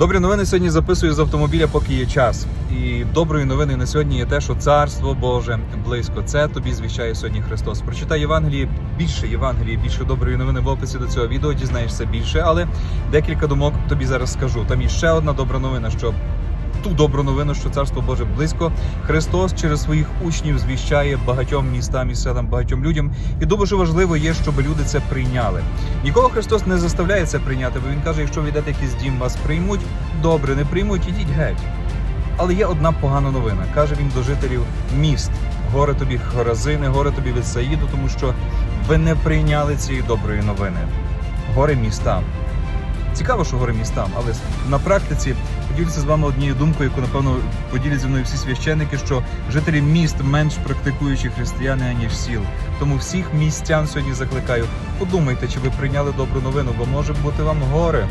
Добрі новини сьогодні записую з автомобіля, поки є час. І доброю новиною на сьогодні є те, що царство Боже близько. Це тобі звіщає сьогодні Христос. Прочитай Євангелії більше Євангелії, більше доброї новини в описі до цього відео. Дізнаєшся більше, але декілька думок тобі зараз скажу. Там є ще одна добра новина, що ту добру новину, що царство Боже близько. Христос через своїх учнів звіщає багатьом містам і селам, багатьом людям. І дуже важливо є, щоб люди це прийняли. Нікого Христос не заставляє це прийняти, бо він каже: якщо ви йдете якийсь дім, вас приймуть. Добре, не приймуть, ідіть геть. Але є одна погана новина. каже він до жителів міст. Горе тобі Хоразини, горе тобі від Саїду, тому що ви не прийняли цієї доброї новини. Горе містам. Цікаво, що гори містам, але на практиці поділюся з вами однією думкою, яку напевно поділять зі мною всі священники, що жителі міст менш практикуючі християни аніж сіл. Тому всіх містян сьогодні закликаю. Подумайте, чи ви прийняли добру новину, бо може бути вам горе.